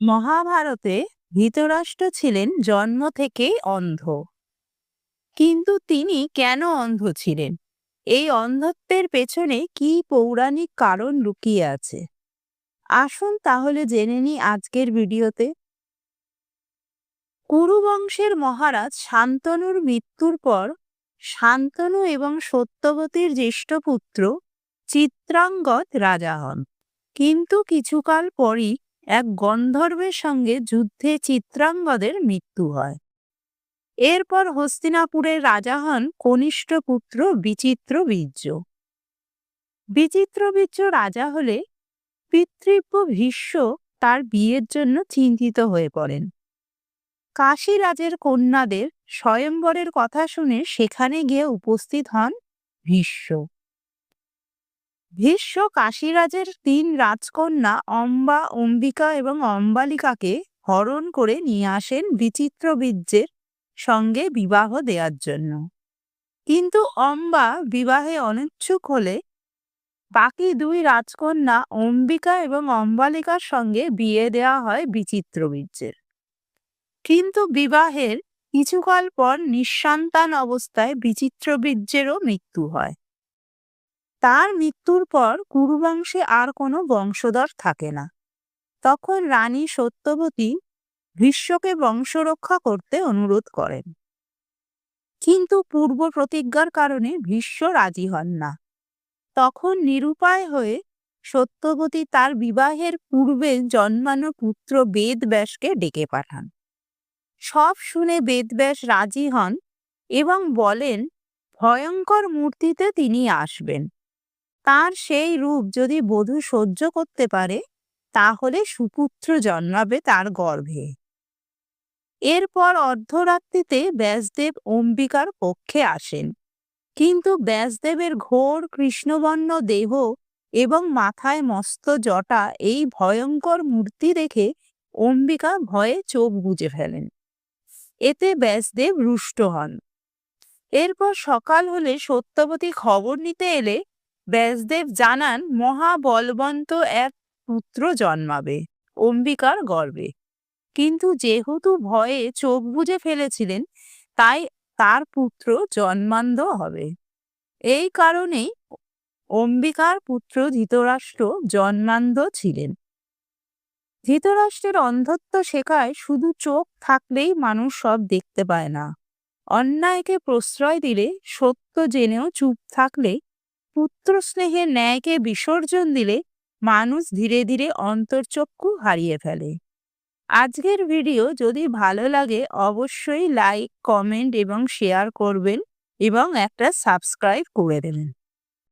মহাভারতে ধৃতরাষ্ট্র ছিলেন জন্ম থেকেই অন্ধ। কিন্তু তিনি কেন অন্ধ ছিলেন? এই অন্ধত্বের পেছনে কি পৌরাণিক কারণ লুকিয়ে আছে? আসুন তাহলে জেনে নিই আজকের ভিডিওতে। কুরুবংশের মহারাজ শান্তনুর মৃত্যুর পর শান্তনু এবং সত্যবতীর জ্যেষ্ঠ পুত্র চিত্রাঙ্গদ রাজা হন। কিন্তু কিছুকাল পরই এক গন্ধর্বের সঙ্গে যুদ্ধে চিত্রাঙ্গদের মৃত্যু হয়। এরপর হস্তিনাপুরের রাজা হন কনিষ্ঠ পুত্র বিচিত্র বীর্য। বিচিত্র বীর্য রাজা হলে পিতৃব্য ভীষ্ম তার বিয়ের জন্য চিন্তিত হয়ে পড়েন। কাশীরাজের কন্যাদের স্বয়ম্বরের কথা শুনে সেখানে গিয়ে উপস্থিত হন ভীষ্ম। ভীষ্ম কাশীরাজের তিন রাজকন্যা অম্বা, অম্বিকা এবং অম্বালিকাকে হরণ করে নিয়ে আসেন বিচিত্র বীর্যের সঙ্গে বিবাহ দেওয়ার জন্য। কিন্তু অম্বা বিবাহে অনিচ্ছুক হলে বাকি দুই রাজকন্যা অম্বিকা এবং অম্বালিকার সঙ্গে বিয়ে দেওয়া হয় বিচিত্র বীর্যের কিন্তু বিবাহের কিছুকাল পর নিঃসন্তান অবস্থায় বিচিত্র বীর্যেরও মৃত্যু হয়। তার মৃত্যুর পর কুরুবংশে আর কোনো বংশধর থাকে না। তখন রানী সত্যবতী ভীষ্মকে বংশরক্ষা করতে অনুরোধ করেন। কিন্তু পূর্ব প্রতিজ্ঞার কারণে ভীষ্ম রাজি হন না। তখন নিরুপায় হয়ে সত্যবতী তার বিবাহের পূর্বে জন্মানো পুত্র বেদব্যাসকে ডেকে পাঠান। সব শুনে বেদব্যাস রাজি হন এবং বলেন, ভয়ঙ্কর মূর্তিতে তিনি আসবেন। তার সেই রূপ যদি বধূ সহ্য করতে পারে, তাহলে সুপুত্র জন্মাবে তার গর্ভে। এরপর অর্ধরাত্রিতে ব্যাসদেব অম্বিকার পক্ষে আসেন। কিন্তু ব্যাসদেবের ঘোর কৃষ্ণবর্ণ দেহ এবং মাথায় মস্ত জটা এই ভয়ঙ্কর মূর্তি দেখে অম্বিকা ভয়ে চোখ বুজে ফেলেন। এতে ব্যাসদেব রুষ্ট হন। এরপর সকাল হলে সত্যবতী খবর নিতে এলে ব্যাসদেব জানান, মহাবলবন্ত এক পুত্র জন্মাবে, অম্বিকার গর্বে। কিন্তু যেহেতু ভয়ে চোখ বুজে ফেলেছিলেন, তাই তার পুত্র জন্মান্ধ হবে। এই কারণেই অম্বিকার পুত্র ধৃতরাষ্ট্র জন্মান্ধ ছিলেন। ধৃতরাষ্ট্রের অন্ধত্ব শেখায় শুধু চোখ থাকলেই মানুষ সব দেখতে পায় না। অন্যায়কে প্রশ্রয় দিলে সত্য জেনেও চুপ থাকলে পুত্র স্নেহের ন্যায়কে বিসর্জন দিলে মানুষ ধীরে ধীরে অন্তর্চক্ষু হারিয়ে ফেলে। আজকের ভিডিও যদি ভালো লাগে, অবশ্যই লাইক কমেন্ট এবং শেয়ার করবেন এবং একটা সাবস্ক্রাইব করে দেবেন।